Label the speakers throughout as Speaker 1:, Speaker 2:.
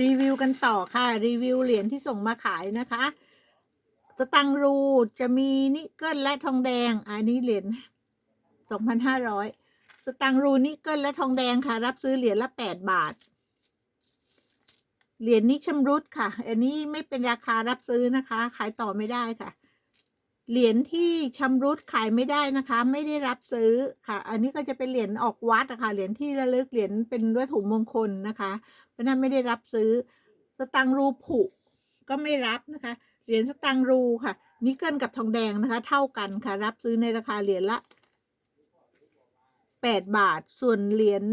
Speaker 1: รีวิวกันต่อค่ะ รีวิวเหรียญที่ส่งมาขายนะคะ สตังรูจะมีนิกเกิลและทองแดง อันนี้เหรียญสองพันห้าร้อยสตังรูนิกเกิลและทองแดงค่ะ รับซื้อเหรียญละแปดบาท เหรียญนี้ชำรุดค่ะ อันนี้ไม่เป็นราคารับซื้อนะคะ ขายต่อไม่ได้ค่ะ เหรียญที่ชำรุดขายไม่ได้นะคะ ไม่ได้รับซื้อค่ะ อันนี้ก็จะเป็นเหรียญออกวัดอะค่ะเหรียญที่ระลึกเหรียญเป็นวัตถุมงคลนะคะเพราะนั้นไม่ได้รับซื้อ สตังรูผุก็ไม่รับนะคะ เหรียญสตังรูค่ะนิกเกิลกับทองแดงนะคะ เท่ากันค่ะ รับซื้อในราคาเหรียญละแปดบาท ส่วนเหรียญ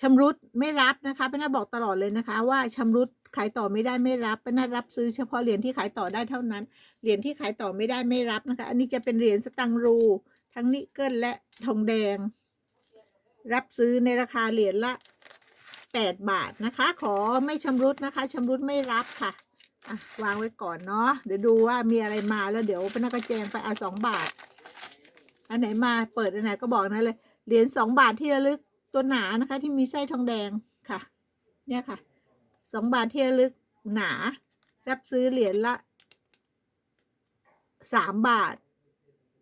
Speaker 1: ชำรุดไม่รับนะคะเป้านบอกตลอดเลยนะคะ ว่าชำรุด ขายต่อไม่ได้ไม่รับป้านารับซื้อเฉพาะเหรียญที่ขายต่อได้เท่านั้น เหรียญที่ขายต่อไม่ได้ไม่รับนะคะ อันนี้จะเป็นเหรียญสตังรู ทั้งนิกเกิลและทองแดง รับซื้อในราคาเหรียญละแปดบาทนะคะ ขอไม่ชำรุดนะคะชำรุดไม่รับค่ะอะ วางไว้ก่อนเนาะเดี๋ยวดูว่ามีอะไรมาแล้วเดี๋ยวพนักงานแจงไปเอาสองบาท อันไหนมาเปิดอันไหนก็บอกนะเลยเหรียญสองบาทที่ระลึกตัวหนานะคะ ที่มีไส้ทองแดงค่ะ เนี่ยค่ะ สองบาทที่ระลึกหนา รับซื้อเหรียญละสามบาท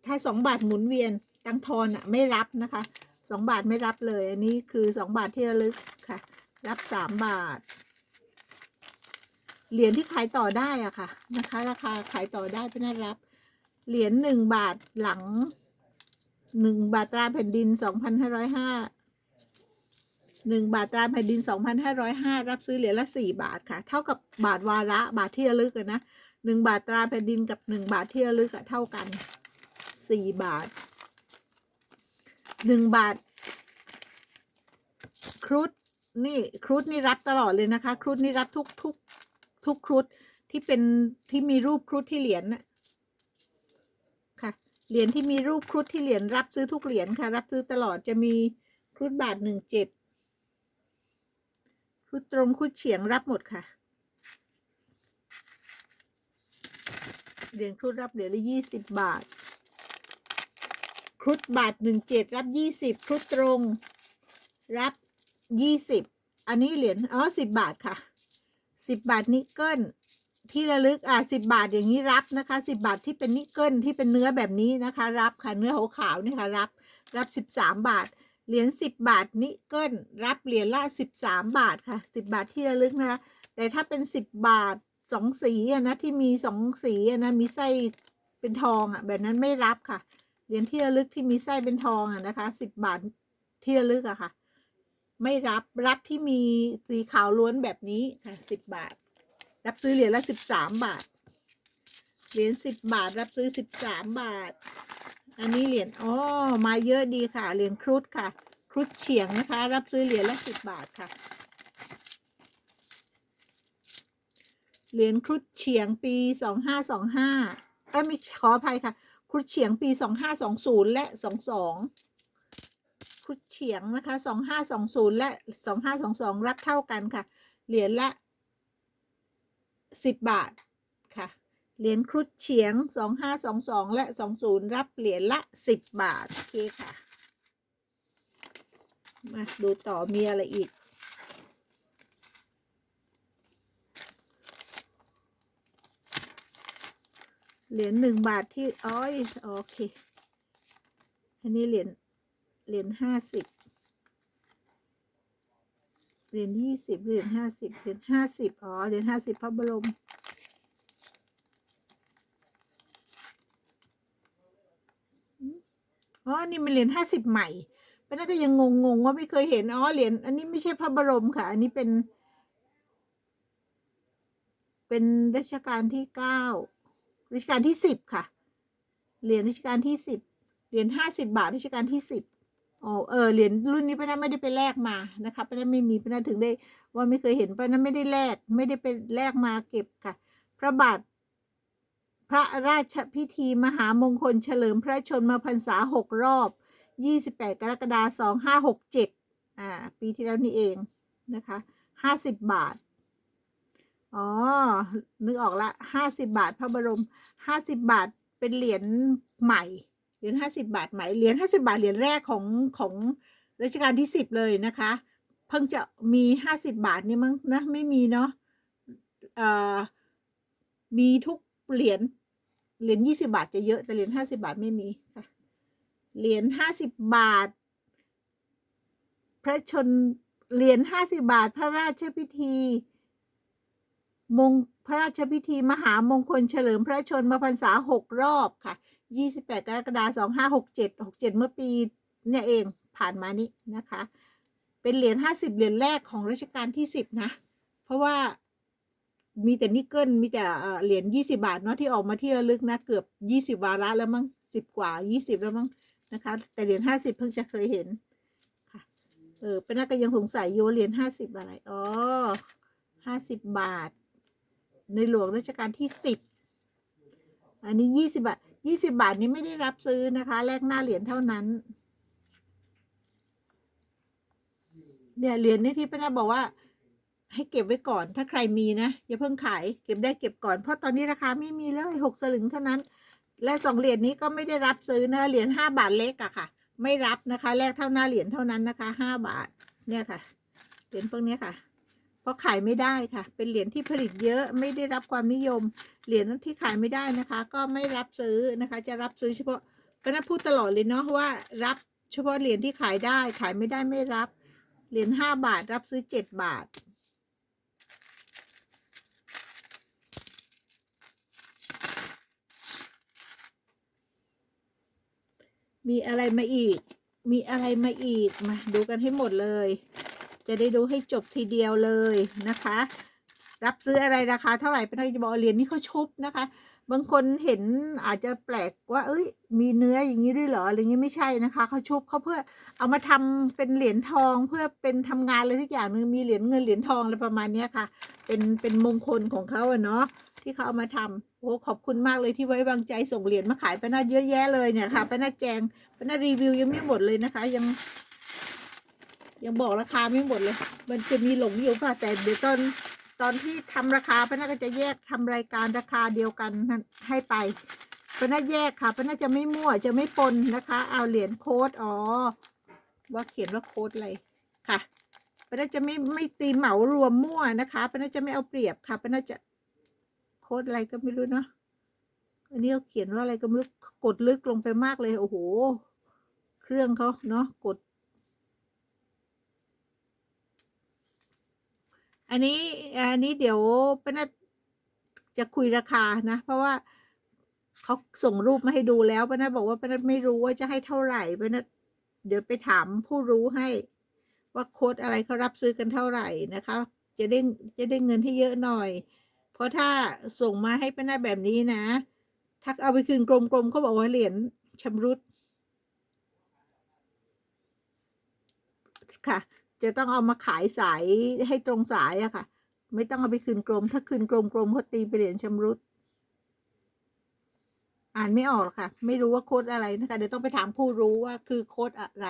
Speaker 1: ถ้าสองบาทหมุนเวียนตังทอนอะไม่รับนะคะสองบาทไม่รับเลย อันนี้คือสองบาทที่ระลึกค่ะ รับสามบาท เหรียญที่ขายต่อได้อะค่ะนะคะ ราคาขายต่อได้ไม่น่ารับ เหรียญหนึ่งบาทหลังหนึ่งบาทตราแผ่นดินสองพันห้าร้อยห้า หนึ่งบาทตราแผ่นดินสองพันห้าร้อยห้ารับซื้อเหรียญละสี่บาทค่ะ เท่ากับบาทวาระบาทที่ระลึกนะหนึ่งบาทตราแผ่นดินกับหนึ่งบาทที่ระลึกเท่ากันสี่บาทหนึ่งบาท ครุฑนี่ครุฑนี่รับตลอดเลยนะคะ ครุฑนี่รับทุกทุกทุกครุฑที่เป็นที่มีรูปครุฑที่เหรียญน่ะค่ะเหรียญที่มีรูปครุฑที่เหรียญรับซื้อทุกเหรียญค่ะ รับซื้อตลอดจะมีครุฑบาทหนึ่งเจ็ด ครุฑตรงครุฑเฉียงรับหมดค่ะ เหรียญครุฑรับเหรียญละยี่สิบบาท ครุฑบาทหนึ่งเจ็ดรับยี่สิบครุฑตรง รับยี่สิบอันนี้เหรียญอ๋อสิบบาทค่ะสิบบาทนิกเกิลที่ระลึกอ่าสิบบาทอย่างนี้รับนะคะสิบบาทที่เป็นนิกเกิลที่เป็นเนื้อแบบนี้นะคะ รับค่ะเนื้อขาวๆนี่ค่ะรับ รับสิบสามบาท เหรียญสิบบาทนิกเกิลรับเหรียญละสิบสามบาทค่ะสิบบาทที่ระลึกนะคะแต่ถ้าเป็นสิบบาทสองสีอะนะที่มีสองสีอะนะมีไส้เป็นทองอะแบบนั้นไม่รับค่ะเหรียญที่ระลึกที่มีไส้เป็นทองอะนะคะสิบบาทที่ระลึกอะค่ะ ไม่รับรับที่มีสีขาวล้วนแบบนี้ค่ะสิบบาท รับซื้อเหรียญละสิบสามบาทเหรียญสิบบาท รับซื้อสิบสามบาท อันนี้เหรียญอ๋อมาเยอะดีค่ะ เหรียญครุฑค่ะ ครุฑเฉียงนะคะ รับซื้อเหรียญละสิบบาทค่ะ เหรียญครุฑเฉียงปีสองห้าสองห้าเอ้ยมีขออภัยค่ะ ครุฑเฉียงปีสองห้าสองศูนย์และสองสองครุฑเฉียงนะคะสองห้าสองศูนย์และสองห้าสองสองรับเท่ากันค่ะ เหรียญละสิบบาท เหรียญครุฑเฉียงสองห้าสองสองและสองศูนย์รับเหรียญละสิบบาท โอเคค่ะ มาดูต่อมีอะไรอีก เหรียญหนึ่งบาทที่อ้อยโอเค อันนี้เหรียญเหรียญห้าสิบเหรียญยี่สิบเหรียญห้าสิบเหรียญห้าสิบอ๋อเหรียญห้าสิบพระบรม อ๋อนี่มันเหรียญห้าสิบใหม่ป้าน่าก็ยังงงงๆว่าไม่เคยเห็นอ๋อเหรียญอันนี้ไม่ใช่พระบรมค่ะ อันนี้เป็น เป็นรัชกาลที่เก้ารัชกาลที่สิบค่ะเหรียญรัชกาลที่สิบเหรียญห้าสิบาทรัชกาลที่สิบอ๋อเออเหรียญรุ่นนี้ป้าน่าไม่ได้ไปแลกมานะคะป้าน่าไม่มีป้าน่าถึงได้ ว่าไม่เคยเห็นป้าน่าไม่ได้แลกไม่ได้ไปแลกมาเก็บค่ะ พระบาท พระราชพิธีมหามงคลเฉลิมพระชนมพรรษาหกรอบ 28 กรกฎาคม2567อ่าปีที่แล้วนี่เองนะคะ 50 บาท อ๋อ นึกออกละ 50 บาทพระบรม 50 บาทเป็นเหรียญใหม่ เหรียญ50 บาทใหม่ เหรียญ50 บาทเหรียญแรกของของรัชกาลที่ 10 เลยนะคะ เพิ่งจะมีห้าสิบบาทนี่มั้งนะ ไม่มีเนาะ เอ่อ มีทุกเหรียญ เหรียญยี่สิบาทจะเยอะแต่เหรียญห้าสิบาทไม่มีค่ะเหรียญห้าสิบบาท พระชนเหรียญห้าสิบาท พระราชพิธี มงพระราชพิธีมหามงคลเฉลิมพระชนมพรรษาหกรอบค่ะยี่สิบแปดกรกฎาคมสองห้าหกเจ็ดหกเจ็ดเมื่อปีเนี่ยเองผ่านมานี้นะคะ เป็นเหรียญห้าสิบเหรียญแรกของรัชกาลที่สิบนะ เพราะว่า มีแต่นิกเกิลมีแต่เหรียญยี่สิบาทเนาะที่ออกมาที่ระลึกนะเกือบยี่สิบวาระแล้วมั้งสิบกว่ายี่สิบแล้วมั้งนะคะ แต่เหรียญห้าสิบเพิ่งจะเคยเห็นค่ะเออเป็นนักก็ยังสงสัยอยู่เหรียญห้าสิบอะไรอ๋อห้าสิบบาท ในหลวงรัชกาลที่สิบอันนี้ยี่สิบาทยี่สิบาทนี้ไม่ได้รับซื้อนะคะแลกหน้าเหรียญเท่านั้นเนี่ยเหรียญนี่ที่ป้านาบอกว่า ให้เก็บไว้ก่อน ถ้าใครมีนะอย่าเพิ่งขายเก็บได้เก็บก่อนเพราะตอนนี้ราคาไม่มีเลยหกสลึงเท่านั้น และสองเหรียญนี้ก็ไม่ได้รับซื้อนะเหรียญห้าบาทเล็กอะค่ะ ไม่รับนะคะแลกเท่าหน้าเหรียญเท่านั้นนะคะห้าบาทเนี่ยค่ะเหรียญพวกนี้ค่ะ เพราะขายไม่ได้ค่ะ เป็นเหรียญที่ผลิตเยอะไม่ได้รับความนิยม เหรียญที่ขายไม่ได้นะคะ ก็ไม่รับซื้อนะคะ จะรับซื้อเฉพาะก็น่าพูดตลอดเลยเนาะว่ารับเฉพาะเหรียญที่ขายได้ขายไม่ได้ไม่รับเหรียญห้าบาทรับซื้อเจ็ดบาท มีอะไรมาอีก มีอะไรมาอีก มาดูกันให้หมดเลย จะได้ดูให้จบทีเดียวเลยนะคะ รับซื้ออะไรราคาเท่าไหร่เป็นจะบอกเหรียญนี้เขาชุบนะคะ บางคนเห็นอาจจะแปลกว่า เอ้ย มีเนื้ออย่างนี้ด้วยเหรออะไรเงี้ไม่ใช่นะคะเขาชุบเขาเพื่อเอามาทำเป็นเหรียญทองเพื่อเป็นทำงานอะไรสักอย่างหนึ่งมีเหรียญเงินเหรียญทองอะไรประมาณเนี้ยค่ะ เป็นเป็นมงคลของเขาอะเนาะที่เขาเอามาทำโอ้ขอบคุณมากเลยที่ไว้วางใจส่งเหรียญมาขายไปน่าเยอะแยะเลยเนี่ยค่ะไปน่าแจงไปน่ารีวิวยังไม่หมดเลยนะคะ ยัง ยังบอกราคาไม่หมดเลย มันจะมีหลงอยู่ค่ะแต่เดี๋ยวตอน ตอนที่ทำราคาป้าน่าก็จะแยกทำรายการราคาเดียวกันให้ไปป้าน่าแยกค่ะป้าน่าจะไม่มั่วจะไม่ปนนะคะ เอาเหรียญโค้ดอ๋อว่าเขียนว่าโค้ดอะไรค่ะปน่าจะไม่ไม่ตีเหมารวมมั่วนะคะปน่าจะไม่เอาเปรียบค่ะปน่าจะโค้ดอะไรก็ไม่รู้เนาะอันนี้เขาเขียนว่าอะไรก็ไม่รู้กดลึกลงไปมากเลยโอ้โห เครื่องเขาเนาะกด อันนี้อันนี้เดี๋ยวป้านัดจะคุยราคานะ เพราะว่าเขาส่งรูปมาให้ดูแล้วป้านัดบอกว่าป้านัดไม่รู้ว่าจะให้เท่าไหร่ป้านัดเดี๋ยวไปถามผู้รู้ให้ ว่าโค้ดอะไรเขารับซื้อกันเท่าไหร่นะคะ จะได้จะได้เงินให้เยอะหน่อย เพราะถ้าส่งมาให้ป้านัดแบบนี้นะถ้าเอาไปคืนกลมๆเขาบอกว่าเหรียญชำรุดค่ะ จะต้องเอามาขายสายให้ตรงสายอะค่ะ ไม่ต้องเอาไปคืนกรม ถ้าคืนกรมกรมเขาตีไปเหรียญชำรุด อ่านไม่ออกหรอกค่ะ ไม่รู้ว่าโค้ดอะไรนะคะเดี๋ยวต้องไปถามผู้รู้ว่าคือโค้ดอะไร